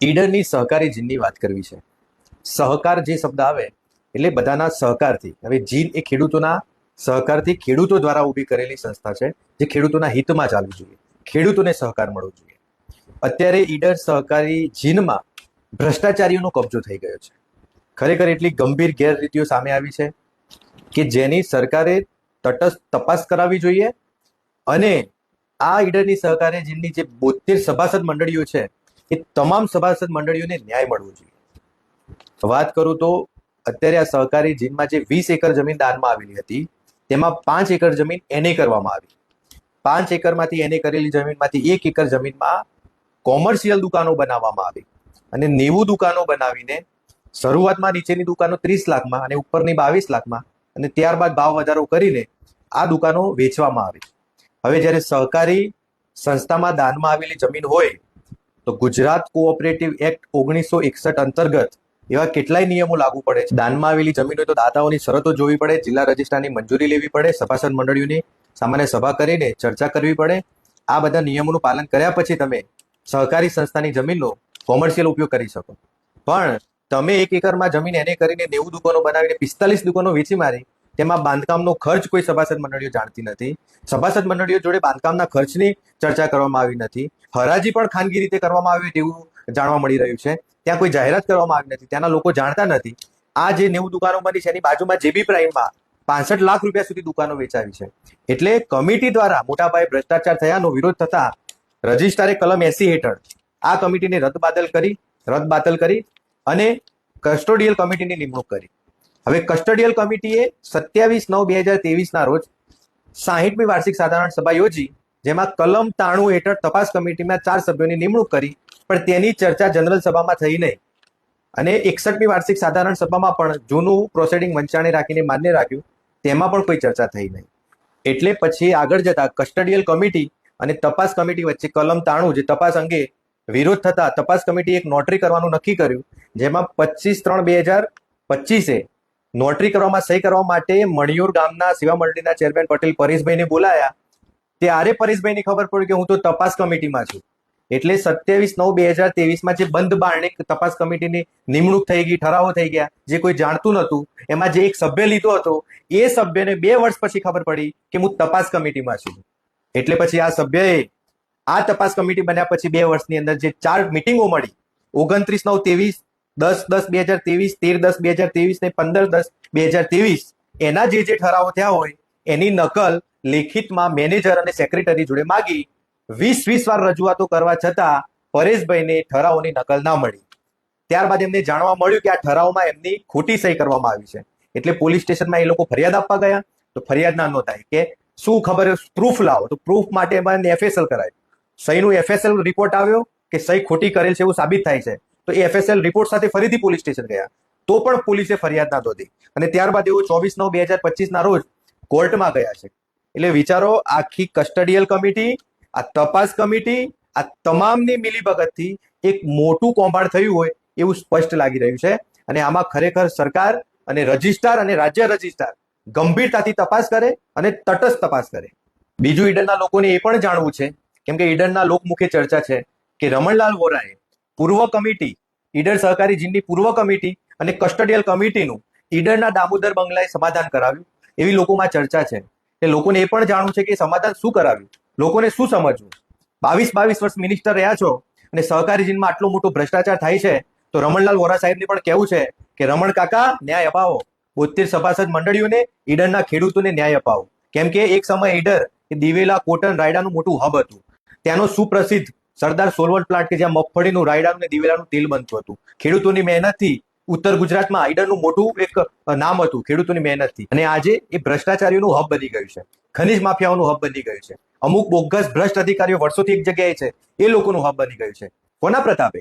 ઈડરની સહકારી જીનની વાત કરવી છે. સહકાર જે શબ્દ આવે, એટલે બધાના સહકારથી. હવે જીન એ ખેડૂતોના સહકારથી ખેડૂતો દ્વારા ઊભી કરેલી સંસ્થા છે, જે ખેડૂતોના હિતમાં ચાલવું જોઈએ. ખેડૂતોને સહકાર મળવો જોઈએ. અત્યારે ઈડર સહકારી જીનમાં ભ્રષ્ટાચારીઓનો કબજો થઈ ગયો છે. ખરેખર એટલી ગંભીર ગેરરીતિઓ સામે આવી છે કે જેની સરકારે તટસ્થ તપાસ કરાવવી જોઈએ અને આ ઈડરની સહકારી જીનની જે બોતેર સભાસદ મંડળીઓ છે એ તમામ સભાસદ મંડળીઓને ન્યાય મળવો જોઈએ. વાત કરું તો અત્યારે આ સહકારી જીનમાં જે વીસ એકર જમીન દાનમાં આવેલી હતી, તેમાં પાંચ એકર જમીન એને કરવામાં આવી. પાંચ એકરમાંથી એને કરેલી જમીનમાંથી એક એકર જમીનમાં કોમર્શિયલ દુકાનો બનાવવામાં આવી. અને નેવું દુકાનો બનાવીને શરૂઆતમાં નીચેની દુકાનો ત્રીસ લાખમાં અને ઉપરની બાવીસ લાખમાં અને ત્યારબાદ ભાવ વધારો કરીને આ દુકાનો વેચવામાં આવી. હવે જ્યારે સહકારી સંસ્થામાં દાનમાં આવેલી જમીન હોય તો ગુજરાત કોઓપરેટિવ એક્ટ ઓગણીસો એકસઠ અંતર્ગત એવા કેટલાય નિયમો લાગુ પડે છે. દાનમાં આવેલી જમીન હોય તો દાતાઓની શરતો જોવી પડે, જિલ્લા રજિસ્ટ્રારની મંજૂરી લેવી પડે, સભાસદ મંડળીઓની સામાન્ય સભા કરીને ચર્ચા કરવી પડે. આ બધા નિયમોનું પાલન કર્યા પછી તમે સહકારી સંસ્થાની જમીનનો કોમર્શિયલ ઉપયોગ કરી શકો. પણ તમે એક એકરમાં જમીન એને કરીને નેવું દુકાનો બનાવીને પિસ્તાલીસ દુકાનો વેચી મારી તેમાં બાંધકામનો ખર્ચ કોઈ સભાસદ મંડળીઓ જાણતી નથી. સભાસદ મંડળીઓ જોડે બાંધકામના ખર્ચની ચર્ચા કરવામાં આવી નથી. હરાજી પણ ખાનગી રીતે કરવામાં આવી તેવું જાણવા મળી રહ્યું છે. ત્યાં કોઈ જાહેરાત કરવામાં આવી નથી. ત્યાંના લોકો જાણતા નથી. આ જે નેવું દુકાનો બની છે, એની બાજુમાં જેબી પ્રાઇમમાં પાસઠ લાખ રૂપિયા સુધી દુકાનો વેચાવી છે. એટલે કમિટી દ્વારા મોટા પાયે ભ્રષ્ટાચાર થયાનો વિરોધ થતા રજિસ્ટ્રારે કલમ એસી હેઠળ આ કમિટીને રદબાતલ કરી રદબાતલ કરી અને કસ્ટોડિયલ કમિટીની નિમણૂક કરી. હવે કસ્ટડિયલ કમિટીએ સત્યાવીસ નવ બે હજાર તેવીસના રોજ સાહીઠમી વાર્ષિક સાધારણ સભા યોજી, જેમાં કલમ તાણું હેઠળ તપાસ કમિટીમાં ચાર સભ્યોની નિમણૂક કરી, પણ તેની ચર્ચા જનરલ સભામાં થઈ નહીં. અને એકસઠમી વાર્ષિક સાધારણ સભામાં પણ જૂનું પ્રોસેડિંગ વંચાણે રાખીને માન્ય રાખ્યું, તેમાં પણ કોઈ ચર્ચા થઈ નહીં. એટલે પછી આગળ જતા કસ્ટડિયલ કમિટી અને તપાસ કમિટી વચ્ચે કલમ તાણું જે તપાસ અંગે વિરોધ થતા તપાસ કમિટી એક નોટરી કરવાનું નક્કી કર્યું, જેમાં પચીસ ત્રણ બે હજાર પચીસે નોટરી કરવામાં સહી કરવા માટે મણિયુર ગામના સેવા મંડળીના ચેરમેન પટેલ પરેશભાઈને બોલાયા. ત્યારે પરેશભાઈને ખબર પડી કે હું તો તપાસ કમિટીમાં છું. એટલે સત્યાવીસ નવ બે હજાર તેવીસમાં જે બંધ બારણે તપાસ કમિટીની નિમણૂક થઈ ગઈ, ઠરાવો થઈ ગયા, જે કોઈ જાણતું નહોતું, એમાં જે એક સભ્ય લીધો હતો, એ સભ્યને બે વર્ષ પછી ખબર પડી કે હું તપાસ કમિટીમાં છું. એટલે પછી આ સભ્યએ આ તપાસ કમિટી બન્યા પછી બે વર્ષની અંદર જે ચાર મિટિંગો મળી, ઓગણત્રીસ નવ ત્રેવીસ દસ દસ બે હજાર ત્રેવીસ, તેર દસ બે હજાર ત્રેવીસ ને પંદર દસ બે હજાર ત્રેવીસ, એના જે જે ઠરાવો થયા હોય, એની નકલ લેખિતમાં મેનેજર અને સેક્રેટરી જોડે માગી. વીસ વીસ વાર રજૂઆતો કરવા છતાં પરેશભાઈને ઠરાવોની નકલ ના મળી. ત્યારબાદ એમને જાણવા મળ્યું કે આ ઠરાવમાં એમની ખોટી સહી કરવામાં આવી છે. એટલે પોલીસ સ્ટેશનમાં એ લોકો ફરિયાદ આપવા ગયા. તો ફરિયાદ ના નોંધાય કે શું ખબર પ્રૂફ લાવો. તો પ્રૂફ માટે એમાં એફએસએલ કરાય. સહીનું એફએસએલ રિપોર્ટ આવ્યો કે સહી ખોટી કરેલ છે એવું સાબિત થાય છે. તો એ એફએસએલ રિપોર્ટ સાથે ફરીથી પોલીસ સ્ટેશન ગયા. તો પણ પોલીસે ફરિયાદ ના નોંધી. અને ત્યારબાદ એવું ચોવીસ નવ બે હજાર પચીસ ના રોજ કોર્ટમાં ગયા છે. એટલે વિચારો, આખી કસ્ટડિયલ કમિટી, આ તપાસ કમિટી, આ તમામની મિલીભગતથી એક મોટું કૌભાંડ થયું હોય એવું સ્પષ્ટ લાગી રહ્યું છે. અને આમાં ખરેખર સરકાર અને રજિસ્ટ્રાર અને રાજ્ય રજિસ્ટ્રાર ગંભીરતાથી તપાસ કરે અને તટસ્થ તપાસ કરે. બીજું ઈડનના લોકોને એ પણ જાણવું છે, કેમ કે ઈડનના લોકમુખે ચર્ચા છે કે રમણલાલ વોરાએ પૂર્વ કમિટી, ઈડર સહકારી જીનની પૂર્વ કમિટી અને કસ્ટડિયલ કમિટીનું ઈડરના દામોદર બંગલાએ સમાધાન કરાવ્યું. એવી લોકોમાં ચર્ચા છે કે લોકોને એ પણ જાણવું છે કે સમાધાન શું કરાવ્યું? લોકોને શું સમજવું? બાવીસ બાવીસ વર્ષ મિનિસ્ટર રહ્યા છો અને સહકારી જીનમાં આટલો મોટો ભ્રષ્ટાચાર થાય છે, તો રમણલાલ વોરા સાહેબને પણ કહેવું છે કે રમણ કાકા, ન્યાય અપાવો. બોતેર સભાસદ મંડળીઓને, ઈડરના ખેડૂતોને ન્યાય અપાવો. કેમ કે એક સમય ઈડર દિવેલા, કોટન, રાયડાનું મોટું હબ હતું. ત્યાંનો સુપ્રસિદ્ધ સરદાર સોલવન્ટ પ્લાન્ટ કે જ્યાં મગફળીનું, રાયડાનું ને દિવેલાનું તેલ બનતું હતું. ખેડૂતોની મહેનતથી ઉત્તર ગુજરાતમાં આઈડરનું મોટું એક નામ હતું, ખેડૂતોની મહેનતથી. અને આજે એ ભ્રષ્ટાચારીઓનું હબ બની ગયું છે. ખનિજ માફિયાઓનું હબ બની ગયું છે. અમુક બોગસ ભ્રષ્ટ અધિકારીઓ વર્ષોથી એક જગ્યાએ છે. એ લોકોનું હબ બની ગયું છે. કોના પ્રતાપે?